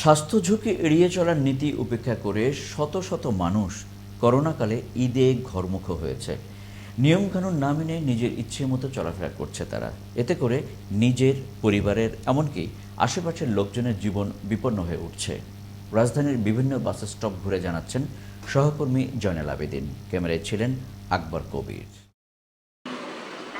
স্বাস্থ্য ঝুঁকি এড়িয়ে চলার নীতি উপেক্ষা করে শত শত মানুষ করোনাকালে ঈদে ঘরমুখ হয়েছে। নিয়মকানুন না মেনে নিজের ইচ্ছে মতো চলাফেরা করছে তারা। এতে করে নিজের, পরিবারের, এমনকি আশেপাশের লোকজনের জীবন বিপন্ন হয়ে উঠছে। রাজধানীর বিভিন্ন বাস স্টপ ঘুরে জানাচ্ছেন সহকর্মী জয়নাল আবেদিন। ক্যামেরায় ছিলেন আকবর কবির।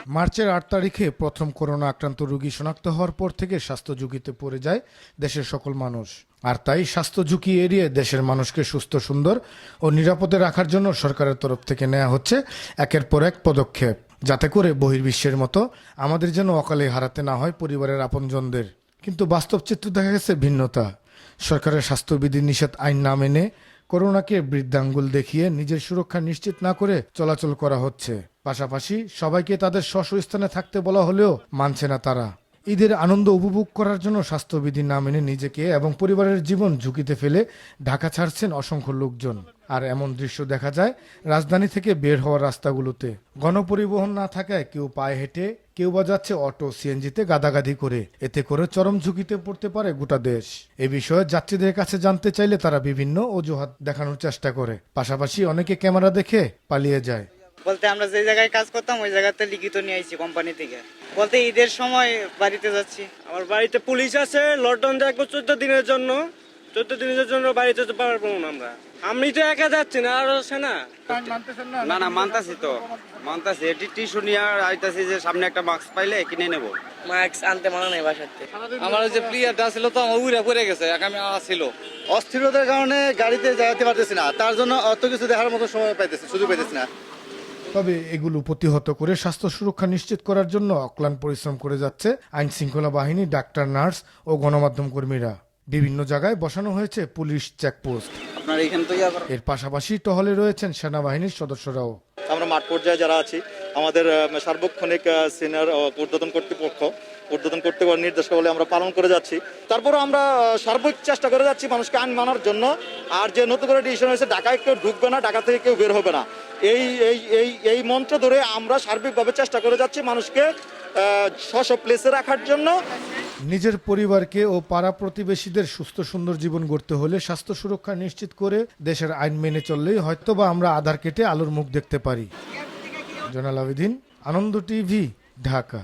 মার্চের আট তারিখে প্রথম করোনা আক্রান্ত রোগী শনাক্ত হওয়ার পর থেকে স্বাস্থ্য ঝুঁকিতে পড়ে যায় দেশের সকল মানুষ। আর তাই স্বাস্থ্য ঝুঁকি এড়িয়ে দেশের মানুষকে সুস্থ, সুন্দর ও নিরাপদে রাখার জন্য সরকারের তরফ থেকে নেওয়া হচ্ছে একের পর এক পদক্ষেপ। যাতে করে বহির্বিশ্বের মতো আমাদের যেন অকালে হারাতে না হয় পরিবারের আপনজনদের। কিন্তু বাস্তব চিত্র দেখা গেছে ভিন্নতা। সরকারের স্বাস্থ্যবিধি নিষেধ আইন না মেনে করোনাকে বৃদ্ধাঙ্গুল দেখিয়ে নিজের সুরক্ষা নিশ্চিত না করে চলাচল করা হচ্ছে। পাশাপাশি সবাইকে তাদের স্ব স্থানে থাকতে বলা হলেও মানছে না তারা। ঈদের আনন্দ উপভোগ করার জন্য স্বাস্থ্যবিধি না মেনে নিজেকে এবং পরিবারের জীবন ঝুঁকিতে ফেলে ঢাকা ছাড়ছেন অসংখ্য লোকজন। আর এমন দৃশ্য দেখা যায় রাজধানী থেকে বের হওয়ার রাস্তাগুলোতে। গণপরিবহন না থাকায় কেউ পায়ে হেঁটে, কেউ বা যাচ্ছে অটো, সিএনজিতে গাদাগাদি করে। এতে করে চরম ঝুঁকিতে পড়তে পারে গোটা দেশ। এ বিষয়ে যাত্রীদের কাছে জানতে চাইলে তারা বিভিন্ন অজুহাত দেখানোর চেষ্টা করে। পাশাপাশি অনেকে ক্যামেরা দেখে পালিয়ে যায়। বলতে আমরা যে জায়গায় কাজ করতাম ওই জায়গাতে লিখিত নিয়ে আইছি কোম্পানি থেকে। বলতে ঈদের সময় বাড়িতে যাচ্ছি। আমার বাড়িতে পুলিশ আছে লকডাউন থাকব চোদ্দ দিনের জন্য। চোদ্দ দিনের জন্য বাড়িতে যেতে পারব না আমরা। আমি তো একা যাচ্ছি না আর আছে না। না না মানতাছি তো। মানতাছি। এটি টিস্যু নিয়ে আইতাছি যে সামনে একটা মাস্ক পাইলে কিনে নেব। মাস্ক আনতে মানা নেই বাসাতে আমার ওই যে প্লেয়ারটা ছিল তো আমার উড়ে পড়ে গেছে আগামী ছিল। অস্থিরতার কারণে গাড়িতে যাইতে পারতেছি না। তার জন্য অত কিছু দেখার মতো সময় পাইতেছি সুযোগ পাইতেছি না। তবে এগুলো প্রতিহত করে স্বাস্থ্য সুরক্ষা নিশ্চিত করার জন্য অক্লান পরিশ্রম করে যাচ্ছে আইন শৃঙ্খলা বাহিনী ডাক্তার নার্স ও গণমাধ্যম কর্মীরা। বিভিন্ন জায়গায় বসানো হয়েছে পুলিশ চেকপোস্ট। আপনার এখান থেকে এর পাশাপাশি টহলে রয়েছেন সেনাবাহিনীর সদস্যরাও। আমরা মাঠ পর্যায়ে যারা আছি আমাদের সার্বক্ষণিক সিনিয়র ঊর্ধ্বতন কর্তৃপক্ষ ঊর্ধ্বতন কর্তৃপক্ষের নির্দেশাবলী আমরা পালন করে যাচ্ছি। তারপরে আমরা সার্বিক চেষ্টা করে যাচ্ছি মানুষকে আইন মানার জন্য। আর যে নতুন করে ডিসিশন হয়েছে, ঢাকায় কেউ ঢুকবে না, ঢাকা থেকে কেউ বের হবে না। এই এই এই এই মন্ত্র ধরে আমরা সার্বিকভাবে চেষ্টা করে যাচ্ছি মানুষকে স্ব প্লেসে রাখার জন্য। নিজের পরিবারকে ও পাড়া প্রতিবেশীদের সুস্থ, সুন্দর জীবন গড়তে হলে স্বাস্থ্য সুরক্ষা নিশ্চিত করে দেশের আইন মেনে চললেই হয়তোবা আমরা আধার কেটে আলোর মুখ দেখতে পারি। জনাল আবেদিন, আনন্দ টিভি, ঢাকা।